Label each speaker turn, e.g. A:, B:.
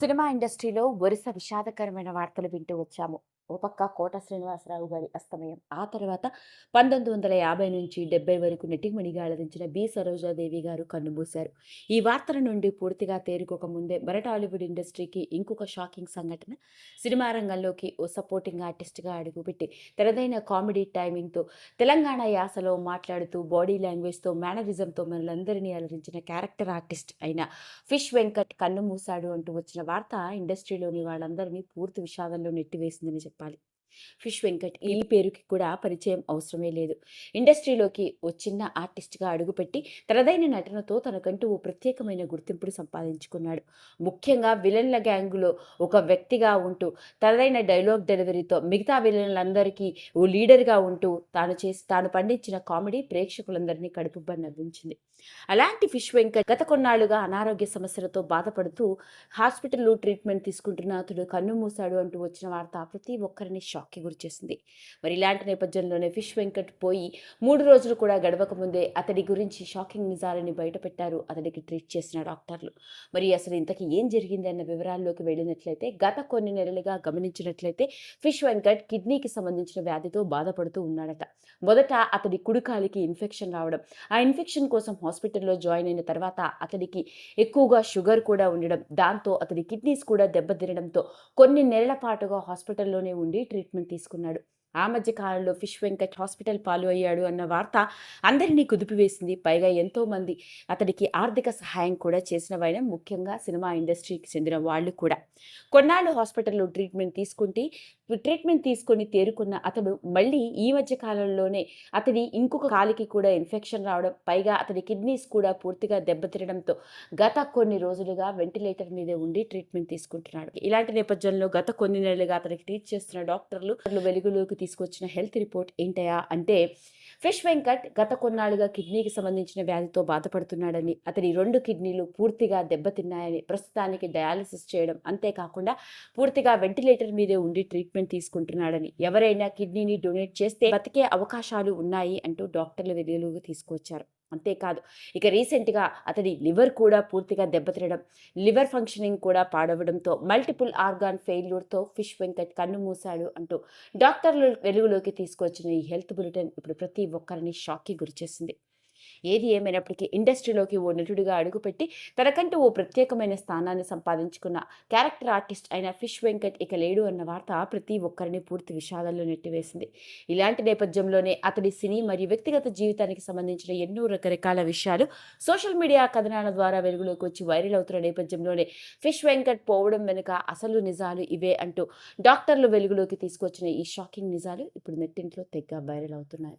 A: Cinema ఇండస్ట్రీలో వరుస విషాదకరమైన వార్తలు వింటూ వచ్చాము. ఓ పక్క కోట శ్రీనివాసరావు గారి అస్తమయం. ఆ తర్వాత పంతొమ్మిది వందల యాభై నుంచి డెబ్బై వరకు నటిమణిగా అలరించిన బి. సరోజాదేవి గారు కన్నుమూశారు. ఈ వార్తల నుండి పూర్తిగా తేరుకోక ముందే మన టాలీవుడ్ ఇండస్ట్రీకి ఇంకొక షాకింగ్ సంఘటన. సినిమా రంగంలోకి ఓ సపోర్టింగ్ ఆర్టిస్ట్గా అడుగుపెట్టి తనదైన కామెడీ టైమింగ్తో తెలంగాణ యాసలో మాట్లాడుతూ బాడీ లాంగ్వేజ్తో మేనరిజంతో మనలందరినీ అలరించిన క్యారెక్టర్ ఆర్టిస్ట్ అయిన ఫిష్ వెంకట్ కన్నుమూశాడు అంటూ వచ్చిన వార్త ఇండస్ట్రీలోని వాళ్ళందరినీ పూర్తి విషాదంలో నెట్టివేసిందని But. ఫిష్ వెంకట్ ఈ పేరుకి కూడా పరిచయం అవసరమే లేదు. ఇండస్ట్రీలోకి ఓ చిన్న ఆర్టిస్ట్గా అడుగుపెట్టి తనదైన నటనతో తనకంటూ ఓ ప్రత్యేకమైన గుర్తింపును సంపాదించుకున్నాడు. ముఖ్యంగా విలన్ల గ్యాంగులో ఒక వ్యక్తిగా ఉంటూ తనదైన డైలాగ్ డెలివరీతో మిగతా విలన్లందరికీ ఓ లీడర్గా ఉంటూ తాను చేసి తాను పండించిన కామెడీ ప్రేక్షకులందరినీ కడుపుబ్బ నవ్వించింది. అలాంటి ఫిష్ వెంకట్ గత కొన్నాళ్ళుగా అనారోగ్య సమస్యలతో బాధపడుతూ హాస్పిటల్లో ట్రీట్మెంట్ తీసుకుంటున్న అతడు కన్ను మూశాడు అంటూ వచ్చిన వార్త ప్రతి ఒక్కరిని షాక్కి గురిచేసింది. మరి ఇలాంటి నేపథ్యంలోనే ఫిష్ వెంకట్ పోయి మూడు రోజులు కూడా గడవక ముందే అతడి గురించి షాకింగ్ నిజాలని బయటపెట్టారు. అతడికి ట్రీట్ చేసిన డాక్టర్లు. మరి అసలు ఇంతకీ ఏం జరిగింది అన్న వివరాల్లోకి వెళ్ళినట్లయితే గత కొన్ని నెలలుగా గమనించినట్లయితే ఫిష్ వెంకట్ కిడ్నీకి సంబంధించిన వ్యాధితో బాధపడుతూ ఉన్నాడట. మొదట అతడి కుడికాలికి ఇన్ఫెక్షన్ రావడం ఆ ఇన్ఫెక్షన్ కోసం హాస్పిటల్లో జాయిన్ అయిన తర్వాత అతడికి ఎక్కువగా షుగర్ కూడా ఉండడం దాంతో అతడి కిడ్నీస్ కూడా దెబ్బతినడంతో కొన్ని నెలల పాటుగా హాస్పిటల్లోనే ఉండి ట్రీట్ ట్రీట్మెంట్ తీసుకున్నాడు. ఆ మధ్య కాలంలో ఫిష్ వెంకట్ హాస్పిటల్ పాలు అయ్యాడు అన్న వార్త అందరినీ కుదిపివేసింది. పైగా ఎంతోమంది అతడికి ఆర్థిక సహాయం కూడా చేసిన వైన ముఖ్యంగా సినిమా ఇండస్ట్రీకి చెందిన వాళ్ళు కూడా. కొన్నాళ్ళు హాస్పిటల్లో ట్రీట్మెంట్ తీసుకుంటే ట్రీట్మెంట్ తీసుకొని తేరుకున్న అతడు మళ్ళీ ఈ మధ్య కాలంలోనే అతడి ఇంకొక కాలికి కూడా ఇన్ఫెక్షన్ రావడం పైగా అతడి కిడ్నీస్ కూడా పూర్తిగా దెబ్బతినడంతో గత కొన్ని రోజులుగా వెంటిలేటర్ మీదే ఉండి ట్రీట్మెంట్ తీసుకుంటున్నాడు. ఇలాంటి నేపథ్యంలో గత కొన్ని నెలలుగా అతనికి ట్రీట్ చేస్తున్న డాక్టర్లు అతను వెలుగులోకి తీసుకొచ్చిన హెల్త్ రిపోర్ట్ ఏంటయా అంటే ఫిష్ వెంకట్ గత కొన్నాళ్ళుగా కిడ్నీకి సంబంధించిన వ్యాధితో బాధపడుతున్నాడని అతని రెండు కిడ్నీలు పూర్తిగా దెబ్బతిన్నాయని ప్రస్తుతానికి డయాలసిస్ చేయడం అంతేకాకుండా పూర్తిగా వెంటిలేటర్ మీదే ఉండి ట్రీట్మెంట్ తీసుకుంటున్నాడని ఎవరైనా కిడ్నీని డొనేట్ చేస్తే బతికే అవకాశాలు ఉన్నాయి అంటూ డాక్టర్లు వెలుగులోకి తీసుకొచ్చారు. అంతేకాదు ఇక రీసెంట్గా అతడి లివర్ కూడా పూర్తిగా దెబ్బతినడం లివర్ ఫంక్షనింగ్ కూడా పాడవడంతో మల్టిపుల్ ఆర్గాన్ ఫెయిల్యూర్తో ఫిష్ వెంకట్ కన్ను మూశాడు అంటూ డాక్టర్లు వెలుగులోకి తీసుకొచ్చిన ఈ హెల్త్ బులెటిన్ ఇప్పుడు ప్రతి ఒక్కరిని షాక్కి గురిచేసింది. ఏది ఏమైనప్పటికీ ఇండస్ట్రీలోకి ఓ నటుడిగా అడుగుపెట్టి తనకంటూ ఓ ప్రత్యేకమైన స్థానాన్ని సంపాదించుకున్న క్యారెక్టర్ ఆర్టిస్ట్ అయిన ఫిష్ వెంకట్ ఇక లేడు అన్న వార్త ప్రతి ఒక్కరిని పూర్తి విషాదంలో నెట్టివేసింది. ఇలాంటి నేపథ్యంలోనే అతడి సినీ మరియు వ్యక్తిగత జీవితానికి సంబంధించిన ఎన్నో రకరకాల విషయాలు సోషల్ మీడియా కథనాల ద్వారా వెలుగులోకి వచ్చి వైరల్ అవుతున్న నేపథ్యంలోనే ఫిష్ వెంకట్ పోవడం వెనుక అసలు నిజాలు ఇవే అంటూ డాక్టర్లు వెలుగులోకి తీసుకొచ్చిన ఈ షాకింగ్ నిజాలు ఇప్పుడు నెట్టింట్లో తెగ్గ వైరల్ అవుతున్నాయి.